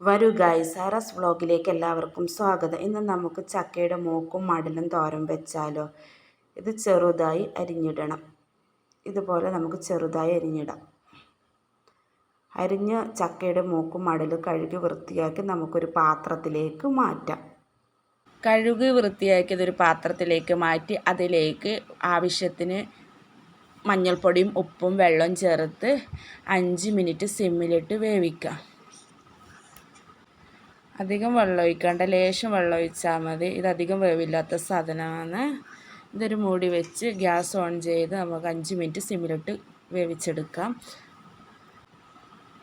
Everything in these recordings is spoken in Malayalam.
വരൂ ഗായ്സ് സാറാസ് വ്ളോഗിലേക്ക് എല്ലാവർക്കും സ്വാഗതം. ഇന്ന് നമുക്ക് ചക്കയുടെ മൂക്കും മടലും തോരം വെച്ചാലോ? ഇത് ചെറുതായി അരിഞ്ഞിടണം. ഇതുപോലെ നമുക്ക് ചെറുതായി അരിഞ്ഞിടാം. അരിഞ്ഞ ചക്കയുടെ മൂക്കും മടലും കഴുകി വൃത്തിയാക്കി നമുക്കൊരു പാത്രത്തിലേക്ക് മാറ്റാം. കഴുകി വൃത്തിയാക്കിയതൊരു പാത്രത്തിലേക്ക് മാറ്റി അതിലേക്ക് ആവശ്യത്തിന് മഞ്ഞൾപ്പൊടിയും ഉപ്പും വെള്ളവും ചേർത്ത് അഞ്ച് മിനിറ്റ് സിമ്മിലിട്ട് വേവിക്കാം. അധികം വെള്ളം ഒഴിക്കേണ്ട ലേശം വെള്ളം ഒഴിച്ചാൽ മതി. ഇത് അധികം വേവില്ലാത്ത സാധനമാണ്. ഇതൊരു മൂടി വെച്ച് ഗ്യാസ് ഓൺ ചെയ്ത് നമുക്ക് അഞ്ച് മിനിറ്റ് സിമ്മിലിട്ട് വേവിച്ചെടുക്കാം.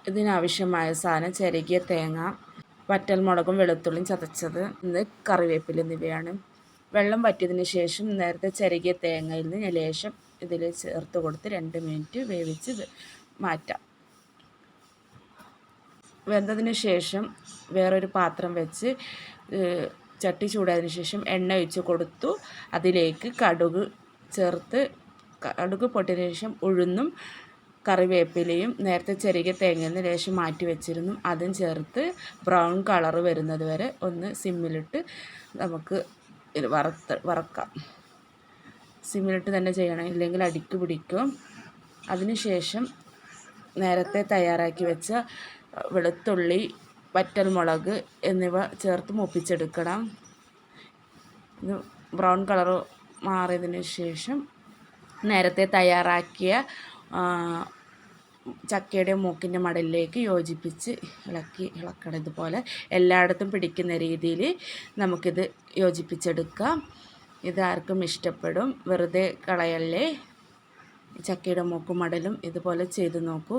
ഇതിനാവശ്യമായ സാധനം ചിരകിയ തേങ്ങ വറ്റൽമുളകും വെളുത്തുള്ളിയും ചതച്ചത് ഇന്ന് കറിവേപ്പില എന്നിവയാണ്. വെള്ളം വറ്റിയതിന് ശേഷം നേരത്തെ ചിരകിയ തേങ്ങയിൽ നിന്ന് ലേശം ഇതിൽ ചേർത്ത് കൊടുത്ത് രണ്ട് മിനിറ്റ് വേവിച്ച് മാറ്റാം. വെന്തതിന് ശേഷം വേറൊരു പാത്രം വെച്ച് ചട്ടി ചൂടായതിനു ശേഷം എണ്ണ ഒഴിച്ച് കൊടുത്തു. അതിലേക്ക് കടുക് ചേർത്ത് കടുക് പൊട്ടിയതിനു ശേഷം ഉഴുന്നും കറിവേപ്പിലയും നേരത്തെ ചെറിയ നിന്ന് ലേശം മാറ്റി വെച്ചിരുന്നു. അതും ചേർത്ത് ബ്രൗൺ കളർ വരുന്നത് വരെ ഒന്ന് സിമ്മിലിട്ട് നമുക്ക് വറുത്ത് വറക്കാം. സിമ്മിലിട്ട് തന്നെ ചെയ്യണം ഇല്ലെങ്കിൽ അടിക്ക് പിടിക്കും. അതിനുശേഷം നേരത്തെ തയ്യാറാക്കി വെച്ച വെളുത്തുള്ളി വറ്റൽമുളക് എന്നിവ ചേർത്ത് മൂപ്പിച്ചെടുക്കണം. ഇത് ബ്രൗൺ കളർ മാറിയതിന് ശേഷം നേരത്തെ തയ്യാറാക്കിയ ചക്കയുടെ മൂക്കിന്റെ മടലിലേക്ക് യോജിപ്പിച്ച് ഇളക്കി ഇളക്കണം. ഇതുപോലെ എല്ലായിടത്തും പിടിക്കുന്ന രീതിയിൽ നമുക്കിത് യോജിപ്പിച്ചെടുക്കാം. ഇതാർക്കും ഇഷ്ടപ്പെടും. വെറുതെ കളയല്ലേ. ചക്കയുടെ മൂക്കും മടലും ഇതുപോലെ ചെയ്ത് നോക്കൂ.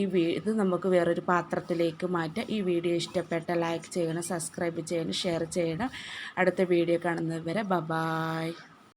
ഈ ഇത് നമുക്ക് വേറൊരു പാത്രത്തിലേക്ക് മാറ്റാം. ഈ വീഡിയോ ഇഷ്ടപ്പെട്ട ലൈക്ക് ചെയ്യണം സബ്സ്ക്രൈബ് ചെയ്യണം ഷെയർ ചെയ്യണം. അടുത്ത വീഡിയോ കാണുന്നത് വരെ ബബായ്